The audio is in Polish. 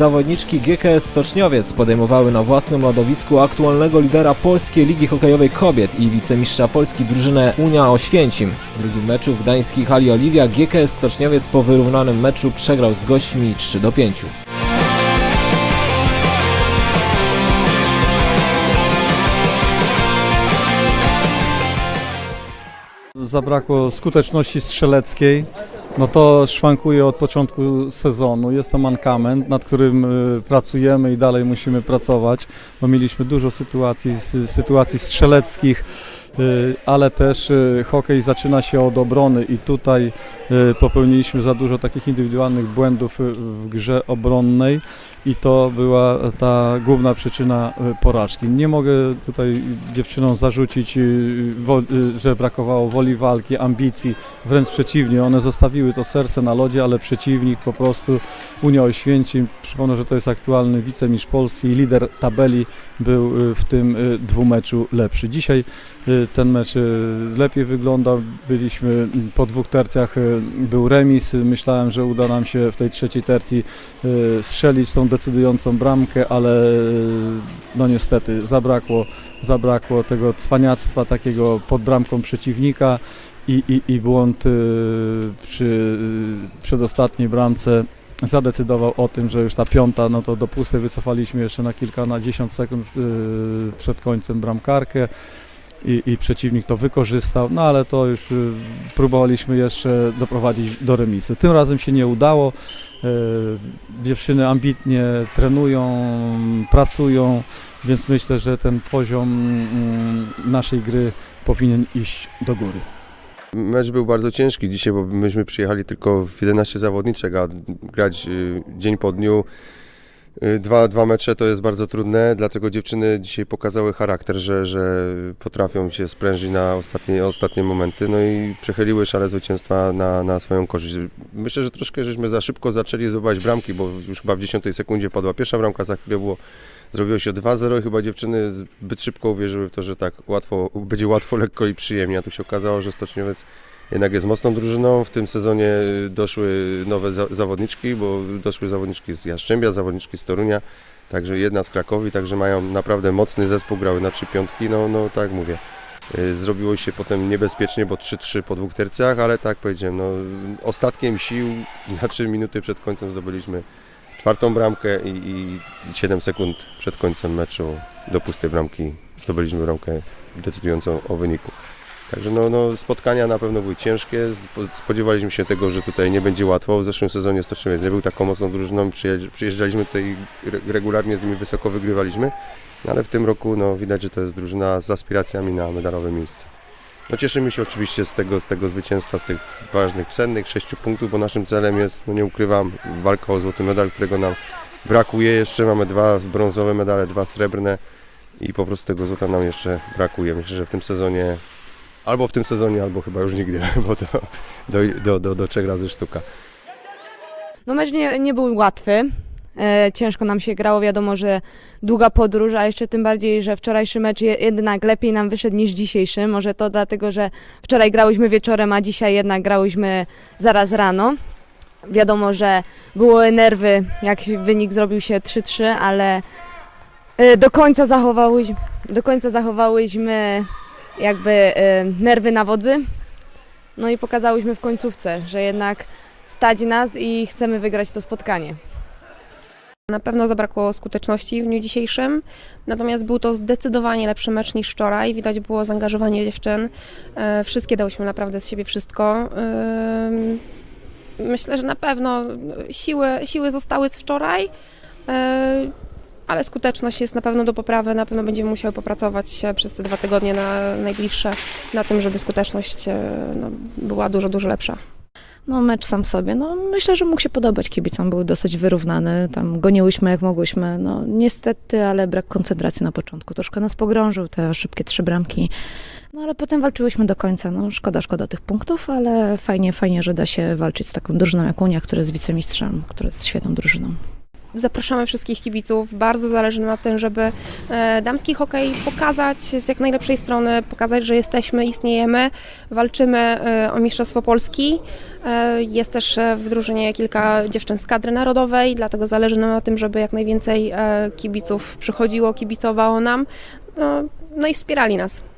zawodniczki GKS Stoczniowiec podejmowały na własnym lodowisku aktualnego lidera polskiej ligi hokejowej kobiet i wicemistrza Polski drużynę Unia Oświęcim. W drugim meczu w gdańskiej hali Oliwia GKS Stoczniowiec po wyrównanym meczu przegrał z gośćmi 3 do 5. Zabrakło skuteczności strzeleckiej. No to szwankuje od początku sezonu. Jest to mankament, nad którym y, pracujemy i dalej musimy pracować, bo mieliśmy dużo sytuacji, sy- sytuacji strzeleckich, ale też y, hokej zaczyna się od obrony i tutaj y, popełniliśmy za dużo takich indywidualnych błędów y, w grze obronnej i to była ta główna przyczyna y, porażki. Nie mogę tutaj dziewczynom zarzucić, y, y, że brakowało woli walki, ambicji, wręcz przeciwnie, one zostawiły to serce na lodzie, ale przeciwnik po prostu Unia Oświęcim, przypomnę, że to jest aktualny wicemistrz Polski i lider tabeli był y, w tym y, dwumeczu lepszy. Dzisiaj y, ten mecz y, lepiej wyglądał, byliśmy y, po dwóch tercjach, y, był remis, myślałem, że uda nam się w tej trzeciej tercji y, strzelić tą decydującą bramkę, ale y, no niestety zabrakło, zabrakło tego cwaniactwa takiego pod bramką przeciwnika i, i, i błąd y, przy y, przedostatniej bramce zadecydował o tym, że już ta piąta, no to do pustej wycofaliśmy jeszcze na kilka, na 10 sekund y, przed końcem bramkarkę i, i przeciwnik to wykorzystał, no ale to już y, próbowaliśmy jeszcze doprowadzić do remisu. Tym razem się nie udało. Y, Dziewczyny ambitnie trenują, pracują, więc myślę, że ten poziom mm, naszej gry powinien iść do góry. Mecz był bardzo ciężki dzisiaj, bo myśmy przyjechali tylko w 11 zawodniczek, a grać y, dzień po dniu dwa, dwa mecze to jest bardzo trudne, dlatego dziewczyny dzisiaj pokazały charakter, że, że potrafią się sprężyć na ostatnie, ostatnie momenty, no i przechyliły szale zwycięstwa na, na swoją korzyść. Myślę, że troszkę żeśmy za szybko zaczęli zdobywać bramki, bo już chyba w 10 sekundzie padła pierwsza bramka, za chwilę było Zrobiło się 2-0 i chyba dziewczyny zbyt szybko uwierzyły w to, że tak łatwo, będzie łatwo, lekko i przyjemnie. A tu się okazało, że Stoczniowiec jednak jest mocną drużyną. W tym sezonie doszły nowe za zawodniczki, bo doszły zawodniczki z Jastrzębia, zawodniczki z Torunia, także jedna z Krakowi, także mają naprawdę mocny zespół, grały na trzy piątki, no, no tak mówię. Y, Zrobiło się potem niebezpiecznie, bo 3-3 po dwóch tercjach, ale tak powiedziałem, no, ostatkiem sił na 3 minuty przed końcem zdobyliśmy czwartą bramkę i, i 7 sekund przed końcem meczu do pustej bramki zdobyliśmy bramkę decydującą o wyniku. Także no, no, spotkania na pewno były ciężkie. Spo- Spodziewaliśmy się tego, że tutaj nie będzie łatwo. W zeszłym sezonie Stoczniowiec nie był taką mocną drużyną. Przyjeżdż- Przyjeżdżaliśmy tutaj re- regularnie z nimi wysoko wygrywaliśmy. No, ale w tym roku no, widać, że to jest drużyna z aspiracjami na medalowe miejsce. No, cieszymy się oczywiście z tego, z tego zwycięstwa, z tych ważnych, cennych sześciu punktów, bo naszym celem jest, no nie ukrywam, walka o złoty medal, którego nam brakuje jeszcze. Mamy dwa brązowe medale, dwa srebrne i po prostu tego złota nam jeszcze brakuje. Myślę, że w tym sezonie, albo w tym sezonie, albo chyba już nigdy, bo to do, do, do, do trzech razy sztuka. No mecz nie, nie był łatwy. E, ciężko nam się grało, wiadomo, że długa podróż, a jeszcze tym bardziej, że wczorajszy mecz je- jednak lepiej nam wyszedł niż dzisiejszy. Może to dlatego, że wczoraj grałyśmy wieczorem, a dzisiaj jednak grałyśmy zaraz rano. Wiadomo, że były nerwy, jak wynik zrobił się 3-3, ale e, do końca zachowałyśmy, do końca zachowałyśmy jakby e, nerwy na wodzy. No i pokazałyśmy w końcówce, że jednak stać nas i chcemy wygrać to spotkanie. Na pewno zabrakło skuteczności w dniu dzisiejszym, natomiast był to zdecydowanie lepszy mecz niż wczoraj. Widać było zaangażowanie dziewczyn. E, Wszystkie dałyśmy naprawdę z siebie wszystko. Ym, Myślę, że na pewno siły, siły zostały z wczoraj, e, ale skuteczność jest na pewno do poprawy. Na pewno będziemy musiały popracować przez te dwa tygodnie na najbliższe na tym, żeby skuteczność e, no, była dużo, dużo lepsza. No, mecz sam w sobie, no myślę, że mógł się podobać kibicom, był dosyć wyrównany, tam goniłyśmy jak mogłyśmy, no niestety, ale brak koncentracji na początku, troszkę nas pogrążył, te szybkie trzy bramki, no ale potem walczyłyśmy do końca, no szkoda, szkoda tych punktów, ale fajnie, fajnie, że da się walczyć z taką drużyną jak Unia, która jest wicemistrzem, która jest świetną drużyną. Zapraszamy wszystkich kibiców. Bardzo zależy na tym, żeby e, damski hokej pokazać z jak najlepszej strony, pokazać, że jesteśmy, istniejemy, walczymy e, o Mistrzostwo Polski. E, Jest też w drużynie kilka dziewczyn z kadry narodowej, dlatego zależy nam na tym, żeby jak najwięcej kibiców przychodziło, kibicowało nam, no, no i wspierali nas.